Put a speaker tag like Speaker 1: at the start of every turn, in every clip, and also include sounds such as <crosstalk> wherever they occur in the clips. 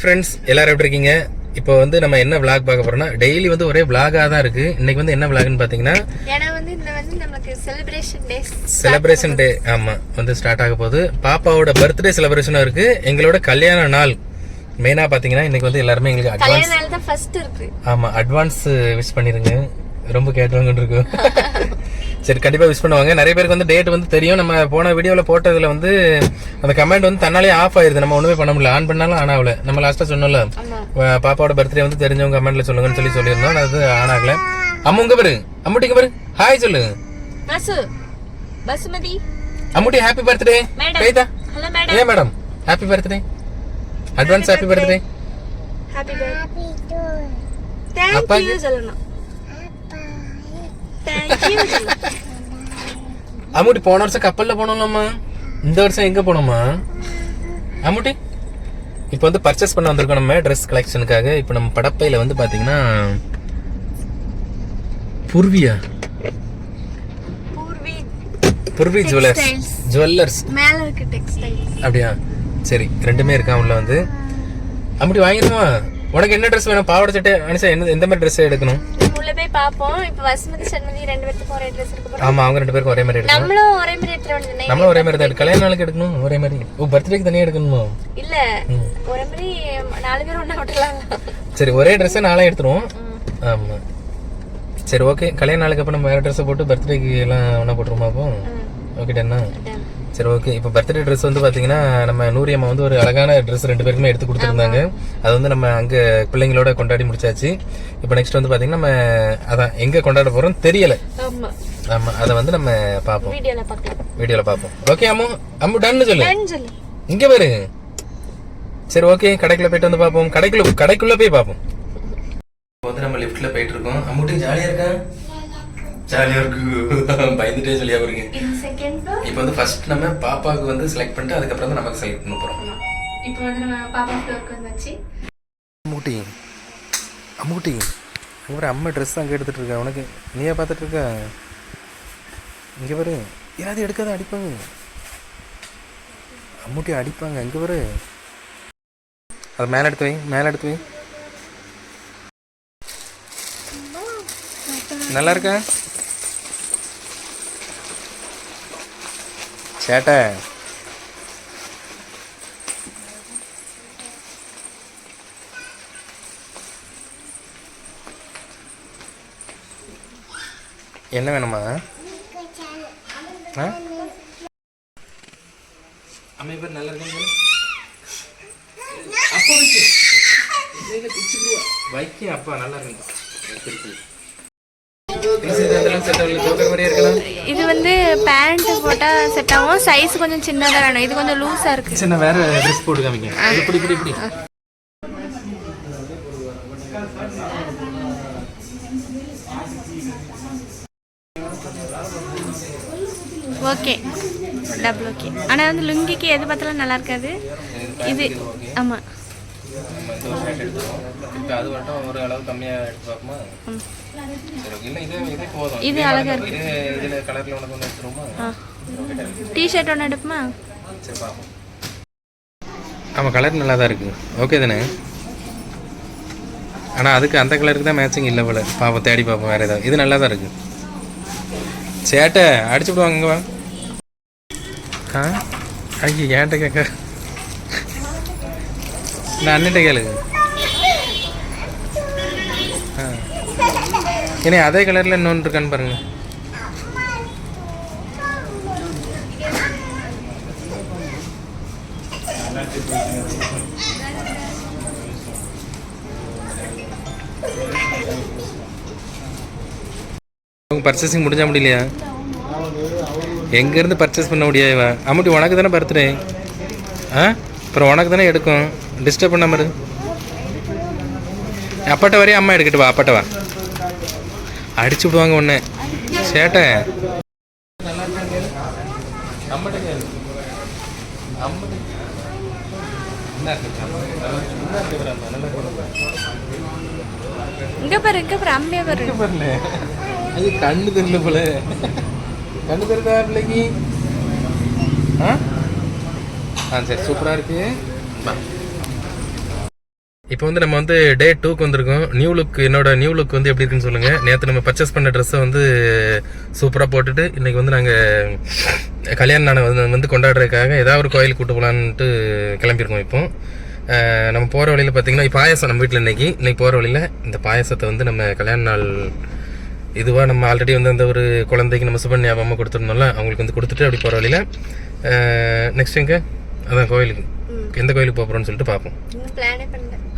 Speaker 1: Friends எல்லாரும் எப்படி இருக்கீங்க? இப்போ வந்து நம்ம என்ன vlog பார்க்க போறோம்னா டெய்லி வந்து ஒரே vlog-ஆ தான் இருக்கு. இன்னைக்கு வந்து என்ன vlogனு பாத்தீங்கன்னா
Speaker 2: ஏன்னா வந்து இந்த வந்து நமக்கு செலிப்ரேஷன் டேஸ்
Speaker 1: செலிப்ரேஷன் டே ஆமா வந்து ஸ்டார்ட் ஆக போகுது. பாப்பாவோட பர்த்டே செலிப்ரேஷனும் இருக்கு. எங்களோட கல்யாண நாள். மெயினா பாத்தீங்கன்னா இன்னைக்கு வந்து எல்லாருமே எங்களுக்கு அட்வான்ஸ்
Speaker 2: நாள் தான் ஃபர்ஸ்ட் இருக்கு.
Speaker 1: ஆமா அட்வான்ஸ் விஷ் பண்ணிருங்க. ரொம்ப கேட்டவங்க இருக்கு <laughs> சரி கண்டிப்பா விஷ் பண்ணுவாங்க. நிறைய பேருக்கு வந்து டேட் வந்து தெரியும். நம்ம போன வீடியோல போட்டதுல வந்து அந்த கமெண்ட் வந்து தன்னாலே ஆஃப் ஆயிருது. நம்ம ஒண்ணுமே பண்ண முடியல. ஆன் பண்ணாலும் ஆன் ஆகல. நம்ம லாஸ்டா சொன்னோம்ல பாப்பாவோட பர்த்டே வந்து தெரிஞ்சவங்க கமெண்ட்ல சொல்லுங்கன்னு சொல்லி சொல்லியிருந்தோம். அது ஆன் ஆகல. அம்மா உங்க பாரு அம்முட்டிங்க பாரு. ஹாய் சொல்லு.
Speaker 2: Pasumathi.
Speaker 1: Ammutti happy birthday
Speaker 2: madam
Speaker 1: கைதா
Speaker 2: hello madam
Speaker 1: ஏன் madam happy birthday advance happy birthday
Speaker 2: happy birthday
Speaker 1: அப்பாக்கு?
Speaker 2: தேங்க் யூ சொல்லணும் தேங்க் யூ <laughs>
Speaker 1: அம்முட்டி போன வருஷம் கப்பல்ல போனோம்லம்மா. இந்த வருஷம் எங்க போனோமா அம்முட்டி இப்போ வந்து பர்ச்சேஸ் பண்ண வந்திருக்கோம் நம்ம ட்ரெஸ் கலெக்ஷனுக்காக இப்போ நம்ம படப்பையில வந்து பாத்தீங்கன்னா பூர்வியா?
Speaker 2: பூர்வி
Speaker 1: ஜுவல்லர்ஸ். ஜுவல்லர்ஸ்
Speaker 2: இருக்கு
Speaker 1: அப்படியா? சரி ரெண்டுமே இருக்கான் உள்ள வந்து? அப்படி வாங்கிடுமா? உனக்கு என்ன ட்ரெஸ் வேணும்? பாவாடை சட்டை அனிசா என்ன எந்த மாதிரி ட்ரெஸ் எடுக்கணும்?
Speaker 2: உள்ள போய் பாப்போம். இப்போ வசுமதி சண்மதி ரெண்டு பேத்துக்கும் ஒரே ட்ரெஸ் இருக்கு போல
Speaker 1: ஆமா அவங்க ரெண்டு பேருக்கும் ஒரே மாதிரி எடுக்கணும்.
Speaker 2: நம்மளும் ஒரே மாதிரி எடுத்துட்டு வந்து
Speaker 1: நம்மளும் ஒரே மாதிரி தான். கல்யாண நாளுக்கு எடுக்கணும் ஒரே மாதிரி. ஓ பர்த்டேக்கு தனியா எடுக்கணுமா?
Speaker 2: இல்ல. ஒரே மாதிரி நாலு பேரும் ஒண்ணா விட்டலாம்
Speaker 1: சரி ஒரே ட்ரெஸ்ஸை நாளே எடுத்துருவோம். ஆமா. சரி ஓகே கல்யாண நாளுக்கு அப்புறம் நம்ம வேற போட்டு பர்த்டேக்கு எல்லாம் ஒன்றா போட்டுருமா அப்போ. ஓகே டன்னா. சரி ஓகே இப்போ பர்த்டே ட்ரெஸ் வந்து பாத்தீங்கன்னா நம்ம நூரி அம்மா வந்து ஒரு அழகான ட்ரெஸ் ரெண்டு பேருக்குமே எடுத்து கொடுத்துருந்தாங்க. அது வந்து நம்ம அங்க பிள்ளைங்களோட கொண்டாடி முடிச்சாச்சு. இப்போ நெக்ஸ்ட் வந்து பாத்தீங்கன்னா நம்ம அதான் எங்க கொண்டாட போறோம் தெரியல.
Speaker 2: ஆமா.
Speaker 1: ஆமா அதை வந்து நம்ம பார்ப்போம்
Speaker 2: வீடியோல
Speaker 1: பார்ப்போம் ஓகே அம்மு அம்மு டன்னு சொல்லு. இங்க பாரு. சரி ஓகே கடைக்குள்ள போயிட்டு வந்து பார்ப்போம் கடைக்குள்ள கடைக்குள்ள போய் பார்ப்போம் இப்போ வந்து நம்ம லிஃப்ட்ல போயிட்டு இருக்கோம். அம்முட்டி ஜாலியா இருக்கா? ஜாலியா இருக்கு. <laughs> பயந்துட்டே
Speaker 2: செகண்ட் ஃப்ளோர்
Speaker 1: இப்போ வந்து ஃபர்ஸ்ட் நம்ம பாப்பாவுக்கு வந்து செலக்ட் பண்ணிட்டு அதுக்கப்புறம் தான் நமக்கு செலக்ட் பண்ண போறோம்.
Speaker 2: இப்போ வந்து நம்ம பாப்பா ஃப்ளோருக்கு வந்தாச்சு.
Speaker 1: அம்முட்டி அம்முட்டி ஒரு அம்மா ட்ரெஸ் அங்கே எடுத்துட்டு இருக்கா? உனக்கு நீயா பார்த்துட்டு இருக்க? இங்கே பாரு. யாராவது எடுக்காத அடிப்பாங்க. அம்முட்டி அடிப்பாங்க. இங்கே பாரு. அது மேலே எடுத்து வை மேலே எடுத்து வை. நல்லா இருக்கா? சேட்டை என்ன வேணுமா? ஆ? அம்மா பேர் நல்லா இருக்காங்க அப்பா வைக்க. இதை பிச்சுக்குவா. வைக்க அப்பா நல்லா இருக்கு
Speaker 2: இது வந்து பேண்ட் போட்டா செட் ஆகும். சைஸ் கொஞ்சம் சின்னதா வேணும். இது கொஞ்சம் லூஸா இருக்கு.
Speaker 1: சின்ன வேற ட்ரெஸ் போட்டு காமிங்க இப்படி இப்படி இப்படி.
Speaker 2: ஓகே டபுள் ஓகே ஆனா வந்து லுங்கிக்கு எது பார்த்தாலும் நல்லா இருக்காது. இது
Speaker 1: இப்போ அது மட்டும் ஒரு அளவு கம்மியா எடுத்து பார்ப்போமா
Speaker 2: ம்.
Speaker 1: சரி ஓகே இல்லை இதே இதே போதும்
Speaker 2: இது
Speaker 1: இதே
Speaker 2: அழகா
Speaker 1: கலர்ல- இதே இதில் கலரில் உனக்கு ஒன்று எடுத்துருவோமா?
Speaker 2: டிஷர்ட் ஒன்று எடுப்புமா?
Speaker 1: சரி பார்ப்போம். ஆமாம் கலர் நல்லா தான் இருக்குது ஓகே தானே? ஆனால் அதுக்கு அந்த கலருக்கு தான் மேட்சிங் இல்லை போல. பாப்போம் தேடி பார்ப்போம் வேறு ஏதாவது. இது நல்லா தான் இருக்குது சேட்டை அடிச்சு விடுவாங்க இங்க வா. ஆ? ஐயோ ஏன்ட்ட கேட்க. நான் அண்ணன்ட்ட கேளுங்க ஆ. ஏன்னா அதே கலரில் இன்னொன்று இருக்கான்னு பாருங்க. உங்க பர்ச்சேசிங் முடிஞ்சா முடியலையா? எங்கேருந்து பர்ச்சேஸ் பண்ண முடியாது இவன் அம்முட்டி உனக்கு தானே பர்த்டே ஆ? அப்புறம் உனக்கு தானே எடுக்கும்? டிஸ்டர்ப் பண்ணாம இரு. அப்பாட்ட வரையும் அம்மா எடுக்கட்டு வா அப்பாட்ட வா. அடிச்சு விடுவாங்க ஒன்று சேட்டை.
Speaker 2: இங்க பாரு இங்க பாரு அம்மையா பாரு.
Speaker 1: வரல அது கண்ணு தெரியல போல. கண்ணு தெரியுதா பிள்ளைக்கு. ஆ? ஆ சரி சூப்பராக இருக்கு. பா. இப்போ வந்து நம்ம வந்து டே டூக்கு வந்திருக்கோம். நியூ லுக் என்னோட நியூ லுக் வந்து எப்படி இருக்குன்னு சொல்லுங்க. நேற்று நம்ம பர்ச்சேஸ் பண்ண ட்ரெஸ்ஸை வந்து சூப்பராக போட்டுட்டு இன்னைக்கு வந்து நாங்கள் கல்யாண நாளை வந்து வந்து கொண்டாடுறதுக்காக ஏதாவது ஒரு கோயிலுக்கு கூட்டு போகலான்ட்டு கிளம்பியிருக்கோம் இப்போ. நம்ம போகிற வழியில் பார்த்தீங்கன்னா பாயாசம் நம்ம வீட்டில் இன்னைக்கு. இன்னைக்கு போகிற வழியில் இந்த பாயாசத்தை வந்து நம்ம கல்யாண நாள் இதுவாக நம்ம ஆல்ரெடி வந்து அந்த ஒரு குழந்தைக்கு நம்ம சுப ஞாபகமாக கொடுத்துருந்தோம்ல அவங்களுக்கு வந்து கொடுத்துட்டு அப்படி போகிற வழியில். நெக்ஸ்ட் எங்கே? அதான் கோயிலுக்கு. எந்த கோயிலுக்கு போக போகிறோம்னு சொல்லிட்டு பார்ப்போம்.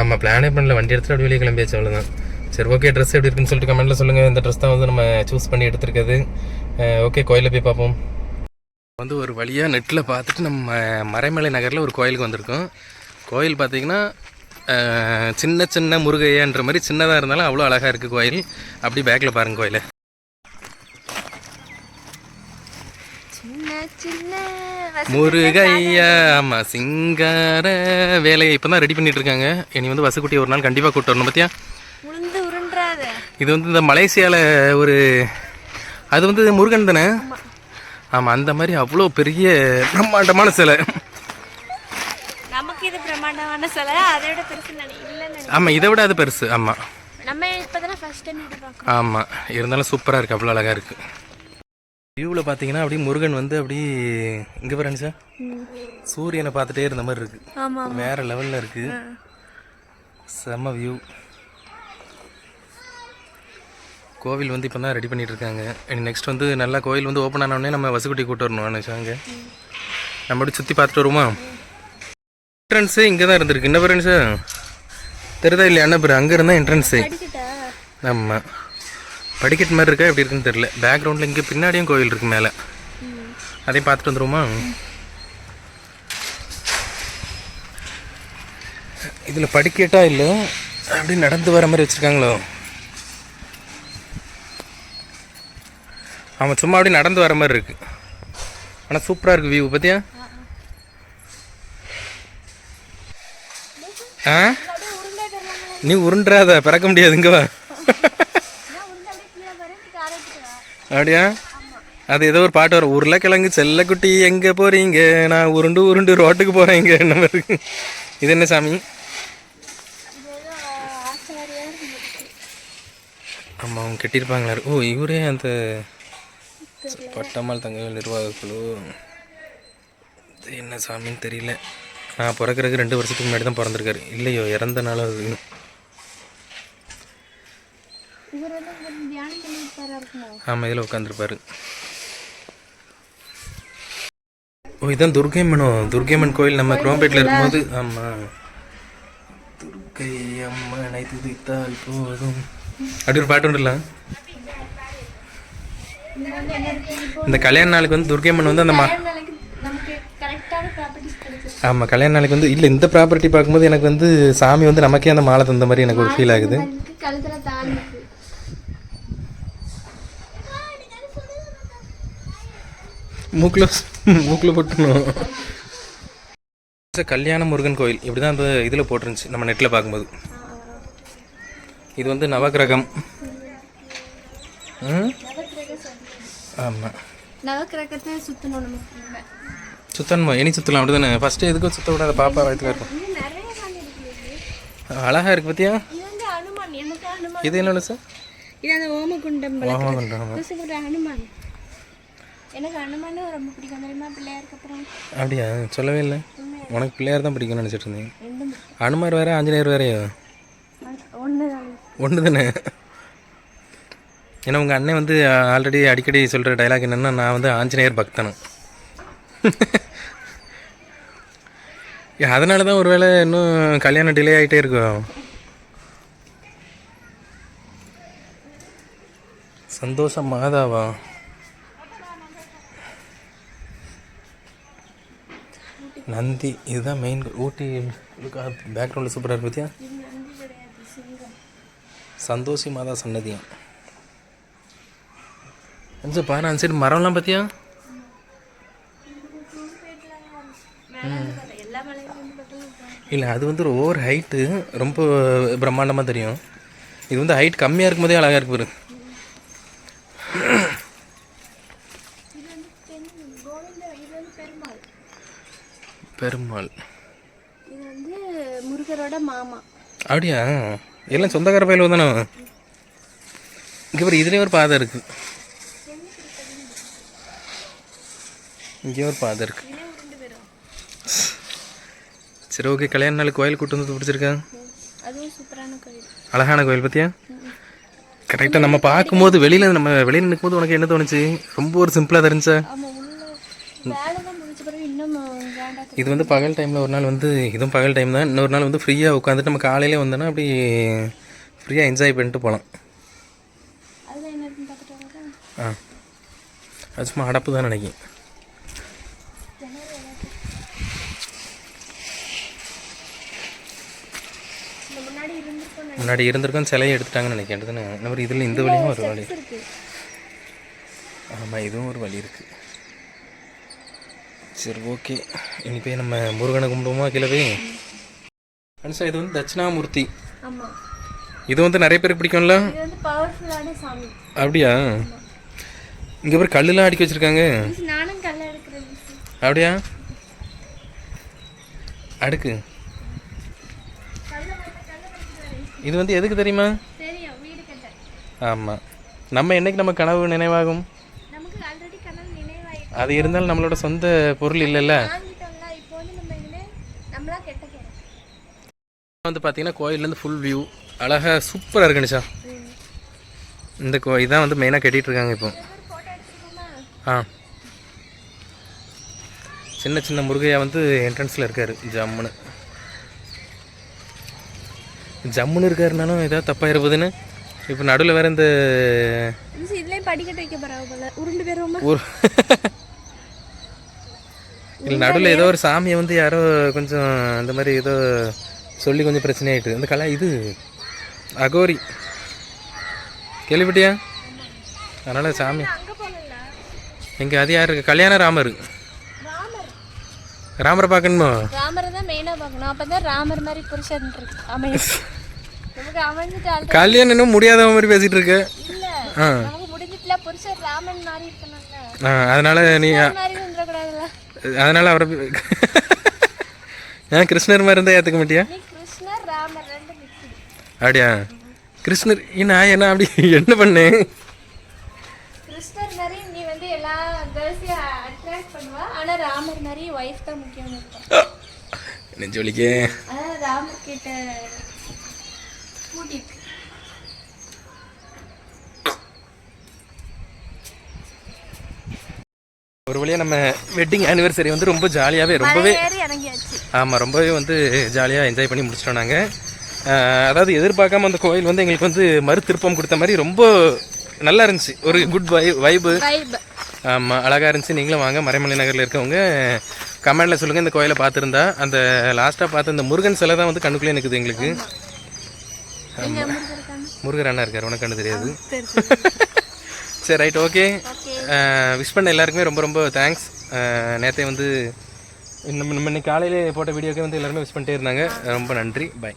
Speaker 1: ஆமாம் பிளானே பண்ணல. வண்டி எடுத்துட்டு அப்படி வெளியே கிளம்பியாச்சு அவ்வளோதான் சரி ஓகே ட்ரெஸ் எப்படி இருக்குன்னு சொல்லிட்டு கமெண்ட்டில் சொல்லுங்கள் இந்த ட்ரெஸ் தான் வந்து நம்ம சூஸ் பண்ணி எடுத்திருக்கிறது. ஓகே கோயிலில் போய் பார்ப்போம். வந்து ஒரு வழியாக நெட்டில் பார்த்துட்டு நம்ம மறைமலை நகரில் ஒரு கோயிலுக்கு வந்திருக்கோம். கோயில் பார்த்தீங்கன்னா சின்ன சின்ன முருகையான்ற மாதிரி சின்னதாக இருந்தாலும் அவ்வளோ அழகாக இருக்குது கோயில். அப்படி பேக்கில் பாருங்க கோயிலை
Speaker 2: சின்ன சின்ன
Speaker 1: முருகையா ஆமாம் சிங்கார வேலையை இப்போ தான் ரெடி பண்ணிட்டு இருக்காங்க இனி வந்து வசுக்குட்டி ஒரு நாள் கண்டிப்பாக கூட்டு வரணும். பார்த்தியா இது வந்து இந்த மலேசியாவில் ஒரு அது வந்து முருகன் தானே? ஆமாம் அந்த மாதிரி அவ்வளோ பெரிய பிரம்மாண்டமான சிலை.
Speaker 2: நமக்கு இது பிரம்மாண்டமான சிலை அதை விட பெருசு நினை இல்லைன்னு நினை
Speaker 1: ஆமாம் இதை விட அது பெருசு ஆமாம்
Speaker 2: நம்ம ஃபர்ஸ்ட் டைம்
Speaker 1: ஆமாம் இருந்தாலும் சூப்பராக இருக்குது அவ்வளோ அழகாக இருக்குது வியூவில் பார்த்தீங்கன்னா அப்படியே முருகன் வந்து அப்படி இங்கே பாருங்க சார் சூரியனை பார்த்துட்டே இருந்த மாதிரி இருக்குது வேற லெவலில் இருக்குது செம்ம வியூ கோவில் வந்து இப்போ தான் ரெடி பண்ணிட்டு இருக்காங்க. இனி நெக்ஸ்ட் வந்து நல்லா கோவில் வந்து ஓப்பன் ஆனோடனே நம்ம வசுக்குட்டி கூட்டு வரணும் நினச்சாங்க நம்ம அப்படி சுற்றி பார்த்துட்டு வருமா என்ட்ரன்ஸு இங்கே தான் இருந்திருக்கு. என்ன பேர் சார் தெரியுதா இல்லையா? என்ன பேர் அங்கே இருந்தால் என்ட்ரன்ஸு ஆமாம் படிக்கட்டு மாதிரி இருக்கா? எப்படி இருக்குன்னு தெரியல. பேக்ரவுண்டில் இங்கே பின்னாடியும் கோவில் இருக்கு மேலே. அதையும் பார்த்துட்டு வந்துருமா இதில் படிக்கட்டா இல்லை அப்படி நடந்து வர மாதிரி வச்சுருக்காங்களோ? ஆமாம் சும்மா அப்படி நடந்து வர மாதிரி இருக்கு. ஆனால் சூப்பராக இருக்கு வியூ பார்த்தியா ஆ? நீ உருண்டுறாத பறக்க முடியாது இங்க வா. அப்படியா? அது ஏதோ ஒரு பாட்டு வரும். உருளைக்கிழங்கு செல்லக்குட்டி எங்கே போகிறீங்க நான் உருண்டு உருண்டு ரோட்டுக்கு போகிறேங்க என்ன இது என்ன சாமி? ஆமாம் அவங்க கட்டியிருப்பாங்களா. ஓ இவரே அந்த பட்டம்மாள் தங்கவேல் நிர்வாக குழு. இது என்ன சாமின்னு தெரியல. நான் பிறக்கிறதுக்கு ரெண்டு வருஷத்துக்கு முன்னாடி தான் பிறந்திருக்காரு. இல்லையோ இறந்த நாளும் அது
Speaker 2: இவர் வந்து தியானம் பண்ணிட்டு இருக்குமோ
Speaker 1: ஆமாம் இதில் உட்காந்துருப்பாரு ஓ இதான் துர்க்கைம்மனோ துர்க்கைம்மன் கோயில் நம்ம குரோம்பேட்டில் இருக்கும்போது ஆமாம் துர்க்கை அம்மனை துதித்தால் போதும். அப்படி ஒரு பாட்டு உண்டுல. இந்த கல்யாண நாளுக்கு வந்து துர்க்கைம்மன் வந்து அந்த மா ஆமாம் கல்யாண நாளைக்கு வந்து இல்லை இந்த ப்ராப்பர்ட்டி பார்க்கும்போது எனக்கு வந்து சாமி வந்து நமக்கே அந்த மாலை தந்த மாதிரி எனக்கு ஒரு ஃபீல் ஆகுது
Speaker 2: அதுக்கு கழுத்துல தாலி இருக்கு
Speaker 1: மூக்கில் மூக்கில் போட்டுணும் கல்யாண முருகன் கோயில். இப்படி தான் அந்த இதில் போட்டிருந்துச்சு நம்ம நெட்டில் பார்க்கும்போது. இது வந்து நவகிரகம் ம்? ஆமாம்
Speaker 2: நவக்கிரகத்தை சுத்தணும்
Speaker 1: இனி சுற்றலாம் அப்படி தானே ஃபஸ்ட்டு எதுக்கும் சுத்த விடாத பாப்பா வயிற்றுல இருக்கும்
Speaker 2: இருக்குது
Speaker 1: அழகாக இருக்கு பார்த்தியா
Speaker 2: இது வந்து அனுமான். எனக்கு அனுமான்?
Speaker 1: இது என்னோட சார்?
Speaker 2: இது அந்த ஓமகுண்டம் புதுசுக்கு ஹனுமான் எனக்கு அனுமான் ரொம்ப பிடிக்கும். தெரியுமா? பிள்ளையாருக்கு அப்புறம்
Speaker 1: அப்படியா? சொல்லவே இல்லை. உனக்கு பிள்ளையார் தான் பிடிக்கும்னு நினச்சிட்டு இருந்தேன் அனுமார் வேற ஆஞ்சநேயர் வேறையோ?
Speaker 2: ஒன்று தானே
Speaker 1: ஏன்னா உங்கள் அண்ணன் வந்து ஆல்ரெடி அடிக்கடி சொல்கிற டைலாக் என்னென்னா நான் வந்து ஆஞ்சநேயர் பக்தனும் அதனால தான் ஒருவேளை இன்னும் கல்யாணம் டிலே ஆகிட்டே இருக்கும் சந்தோஷம் மாதாவா? நந்தி இதுதான் மெயின் ஊட்டி பேக்ரவுண்டில் சூப்பராக இருக்கு பார்த்தியா சந்தோஷி மாதா சன்னதியம். கொஞ்சம் பாரு அந்த சைடு மரம்லாம் பார்த்தியா இல்லை அது வந்து ஒரு ஓவர் ஹைட்டு ரொம்ப பிரம்மாண்டமாக தெரியும். இது வந்து ஹைட் கம்மியாக இருக்கும்போதே அழகாக இருக்கு பாரு. பெருமாள்.
Speaker 2: இது வந்து முருகரோட மாமா.
Speaker 1: அப்படியா? எல்லாம் சொந்தக்கார பயில தானே இங்கே ஒரு இதுலேயே ஒரு பாதை இருக்கு. இங்கே ஒரு பாதை இருக்கு. சரி ஓகே கல்யாண நாள் கோயில் கூட்டு வந்து
Speaker 2: கோயில்.
Speaker 1: அழகான கோயில் பத்தியா? கரெக்டாக நம்ம பார்க்கும்போது வெளியில் நம்ம வெளியில் நிற்கும்போது உனக்கு என்ன தோணுச்சு? ரொம்ப ஒரு சிம்பிளாக தெரிஞ்சா
Speaker 2: ஆமாம் உள்ள வேலை தான் முடிச்ச பிறகு இன்னும் வேண்டாம்
Speaker 1: இது வந்து பகல் டைமில் ஒரு நாள் வந்து இதுவும் பகல் டைம் தான். இன்னொரு நாள் வந்து ஃப்ரீயாக உட்காந்துட்டு நம்ம காலையிலே வந்தோன்னா அப்படி ஃப்ரீயாக என்ஜாய் பண்ணிட்டு போகலாம் ஆ. அது சும்மா அடப்பு தான் நினைக்கிறேன்.
Speaker 2: முன்னாடி இருந்திருக்கோம்
Speaker 1: சிலையை எடுத்துட்டாங்கன்னு நினைக்கிறேன். மாதிரி இதில் இந்த வழியும் ஒரு வழி. ஆமாம் இதுவும் ஒரு வழி இருக்குது சரி ஓகே. இனி போய் நம்ம முருகனை கும்பிடுவோமா கீழே போய் அனுஷா இது வந்து தட்சிணாமூர்த்தி. இது வந்து நிறைய பேருக்கு பிடிக்கும்ல? அப்படியா? இங்கே பேர் கல்லுலாம் அடுக்கி வச்சுருக்காங்க. அப்படியா? அடுக்கு. இது வந்து எதுக்கு தெரியுமா? ஆமாம் நம்ம என்னைக்கு நம்ம கனவு நினைவாகும்
Speaker 2: நமக்கு ஆல்ரெடி கனவு நினைவாயிட்டு
Speaker 1: அது இருந்தாலும் நம்மளோட சொந்த பொருள் இல்லைல்ல?
Speaker 2: வந்து
Speaker 1: பார்த்தீங்கன்னா கோயிலேருந்து ஃபுல் வியூ அழகாக சூப்பராக இருக்கு நிஷா. இந்த கோ இதான் வந்து மெயினாக கட்டிகிட்டு இருக்காங்க இப்போ. ஆ. சின்ன சின்ன முருகையா வந்து என்ட்ரன்ஸில் இருக்காரு ஜம்முன்னு. ஜம்முன்னு இருக்காருனாலும் ஏதாவது தப்பாக இருப்பதுன்னு இப்போ நடுவில் வேற இந்த
Speaker 2: படிக்கட்டு வைக்க போகிறாங்க உருண்டு போயிருவோமா
Speaker 1: ஒரு <laughs> இல்லை நடுவில் ஏதோ ஒரு சாமியை வந்து யாரோ கொஞ்சம் இந்த மாதிரி ஏதோ சொல்லி கொஞ்சம் பிரச்சனையாயிட்டு இந்த கலா இது அகோரி. கேள்விப்பட்டியா? அதனால் சாமி. எங்கே அது யார்? இருக்கு கல்யாண ராமர்.
Speaker 2: ராமர்
Speaker 1: பார்க்கணுமோ?
Speaker 2: ராமரை தான் மெயினாக பார்க்கணும். அப்போ தான் ராமர் மாதிரி புருஷன் இருக்கு அமையும்
Speaker 1: கல்யாணம் இன்னும் முடியாத மாதிரி பேசிட்டு இருக்க ஆ. அதனால நீ அதனால அவரை <laughs> ஏன் கிருஷ்ணர் மாதிரி இருந்தால் ஏற்றுக்க மாட்டியா? அப்படியா? கிருஷ்ணர் நான் என்ன அப்படி என்ன பண்ணேன்
Speaker 2: கிருஷ்ணர் மாதிரி நீ வந்து எல்லா கேர்ள்ஸையும் அட்ராக்ட் பண்ணுவா ஆனா ராமர் மாதிரி ஒய்ஃப் தான் முக்கியம் இருக்கும்
Speaker 1: நெஞ்சு வலிக்கே.
Speaker 2: அதான் ராமர் கிட்ட கூட்டிட்டு.
Speaker 1: ஒரு வழியாக நம்ம வெட்டிங் ஆனிவர்சரி வந்து ரொம்ப ஜாலியாகவே ரொம்பவே ஆமாம் ரொம்பவே வந்து ஜாலியாக என்ஜாய் பண்ணி முடிச்சிட்டோம் நாங்கள் அதாவது எதிர்பார்க்காம அந்த கோயில் வந்து எங்களுக்கு வந்து மறு திருப்பம் கொடுத்த மாதிரி ரொம்ப நல்லா இருந்துச்சு. ஒரு குட் வை வைபு ஆமாம் அழகாக இருந்துச்சு. நீங்களும் வாங்க மறைமலை நகரில் இருக்கவங்க கமெண்டில் சொல்லுங்கள் இந்த கோயிலை பார்த்துருந்தா அந்த லாஸ்ட்டாக பார்த்த இந்த முருகன் சிலை தான் வந்து கண்ணுக்குள்ளே நிற்குது எங்களுக்கு. முருகர் அண்ணா இருக்கார் உனக்கு கண்ணு தெரியாது. <laughs>
Speaker 2: சரி
Speaker 1: ரைட்
Speaker 2: ஓகே
Speaker 1: விஷ் பண்ண எல்லாருக்குமே ரொம்ப ரொம்ப தேங்க்ஸ் நேற்றே வந்து நம்ம நம்ம இன்னைக்கு காலையிலே போட்ட வீடியோக்கே வந்து எல்லாருமே விஷ் பண்ணிட்டே இருந்தாங்க. ரொம்ப நன்றி. பை